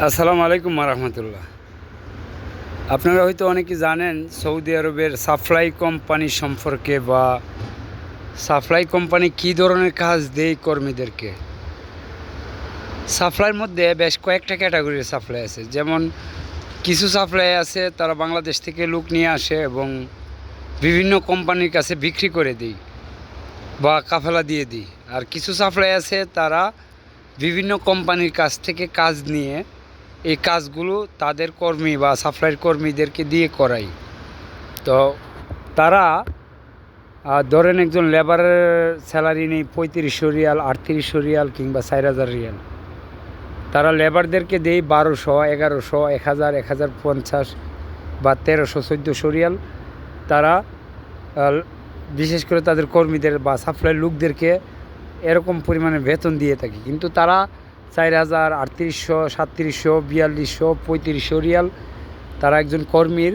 আসসালামু আলাইকুম রহমতুল্লাহ আপনারা হয়তো অনেকে জানেন সৌদি আরবের সাপ্লাই কোম্পানি সম্পর্কে বা সাপ্লাই কোম্পানি কী ধরনের কাজ দেয় কর্মীদেরকে। সাপ্লাইয়ের মধ্যে বেশ কয়েকটা ক্যাটাগরির সাপ্লাই আছে। যেমন কিছু সাপ্লাই আছে তারা বাংলাদেশ থেকে লোক নিয়ে আসে এবং বিভিন্ন কোম্পানির কাছে বিক্রি করে দিই বা কাফেলা দিয়ে দিই আর কিছু সাপ্লাই আছে তারা বিভিন্ন কোম্পানির কাছ থেকে কাজ নিয়ে এই কাজগুলো তাদের কর্মী বা সাপ্লাইয়ের কর্মীদেরকে দিয়ে করাই। তো তারা ধরেন একজন লেবারের স্যালারি নেই পঁয়ত্রিশশো রিয়াল, আটত্রিশশো রিয়াল কিংবা চার হাজার রিয়াল। তারা লেবারদেরকে দেই বারোশো, এগারোশো, এক হাজার এক হাজার পঞ্চাশ বা তেরোশো, চোদ্দোশো রিয়াল। তারা বিশেষ করে তাদের কর্মীদের বা সাপ্লাই লোকদেরকে এরকম পরিমাণে বেতন দিয়ে থাকে। কিন্তু তারা চার হাজার আটত্রিশশো, সাতত্রিশশো, বিয়াল্লিশশো, পঁয়ত্রিশশো রিয়াল। তারা একজন কর্মীর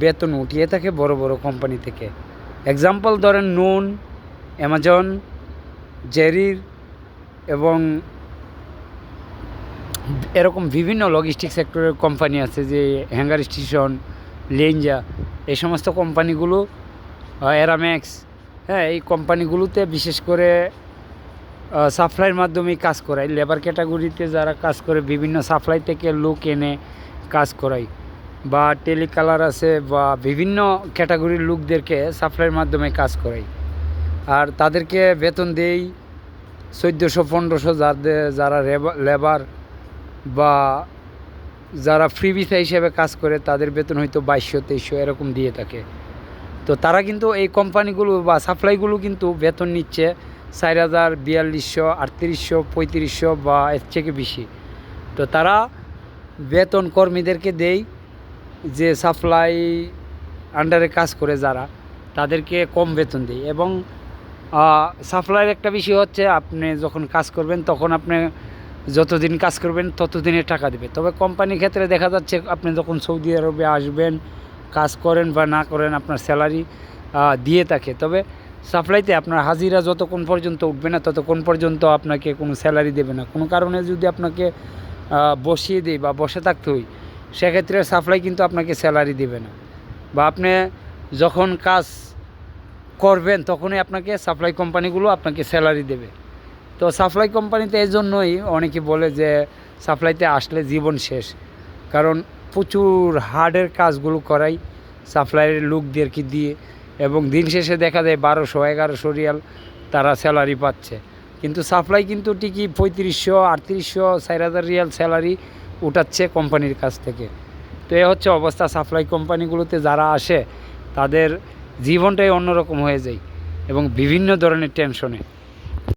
বেতন উঠিয়ে থাকে বড় বড় কোম্পানি থেকে। এক্সাম্পল ধরেন নুন অ্যামাজন জেরির এবং এরকম বিভিন্ন লজিস্টিক সেক্টরের কোম্পানি আছে, যে হ্যাঙ্গার স্টেশন লেঞ্জা এই সমস্ত কোম্পানিগুলো অ্যারাম্যাক্স হ্যাঁ এই কোম্পানিগুলোতে বিশেষ করে সাপ্লাইয়ের মাধ্যমে কাজ করাই। লেবার ক্যাটাগরিতে যারা কাজ করে, বিভিন্ন সাপ্লাই থেকে লোক এনে কাজ করাই। বা টেলিকালার আছে বা বিভিন্ন ক্যাটাগরির লোকদেরকে সাপ্লাইয়ের মাধ্যমে কাজ করাই। আর তাদেরকে বেতন দেই চোদ্দোশো, পনেরোশো যাদের যারা লেবার বা যারা ফ্রি ভিসা হিসেবে কাজ করে, তাদের বেতন হয়তো বাইশশো, তেইশশো এরকম দিয়ে থাকে। তো তারা কিন্তু এই কোম্পানিগুলো বা সাপ্লাইগুলো কিন্তু বেতন নিচ্ছে। চার হাজার বিয়াল্লিশশো, আটত্রিশশো, পঁয়ত্রিশশো বা এর থেকে বেশি। তো তারা বেতন কর্মীদেরকে দেই যে সাপ্লাই আন্ডারে কাজ করে যারা, তাদেরকে কম বেতন দেয়। এবং সাপ্লাইয়ের একটা বিষয় হচ্ছে আপনি যখন কাজ করবেন, তখন আপনি যতদিন কাজ করবেন ততদিনের টাকা দেবে। তবে কোম্পানির ক্ষেত্রে দেখা যাচ্ছে আপনি যখন সৌদি আরবে আসবেন, কাজ করেন বা না করেন, আপনার স্যালারি দিয়ে থাকে। তবে সাপ্লাইতে আপনার হাজিরা যতক্ষণ পর্যন্ত উঠবে না, ততক্ষণ পর্যন্ত আপনাকে কোনো স্যালারি দেবে না। কোনো কারণে যদি আপনাকে বসিয়ে দেয় বা বসে থাকতে হয়, সেক্ষেত্রে সাপ্লাই কিন্তু আপনাকে স্যালারি দেবে না। বা আপনি যখন কাজ করবেন, তখনই আপনাকে সাপ্লাই কোম্পানিগুলো আপনাকে স্যালারি দেবে। তো সাপ্লাই কোম্পানিতে এই জন্যই অনেকে বলে যে সাপ্লাইতে আসলে জীবন শেষ। কারণ প্রচুর হার্ডের কাজগুলো করাই সাপ্লাইয়ের লোকদেরকে দিয়ে। এবং দিন শেষে দেখা যায় বারোশো, এগারোশো রিয়াল তারা স্যালারি পাচ্ছে। কিন্তু সাপ্লাই কিন্তু ঠিকই পঁয়ত্রিশশো, আটত্রিশশো, চার হাজার রিয়াল স্যালারি উঠাচ্ছে কোম্পানির কাছ থেকে। তো এ হচ্ছে অবস্থা সাপ্লাই কোম্পানিগুলোতে যারা আসে, তাদের জীবনটাই অন্যরকম হয়ে যায় এবং বিভিন্ন ধরনের টেনশনে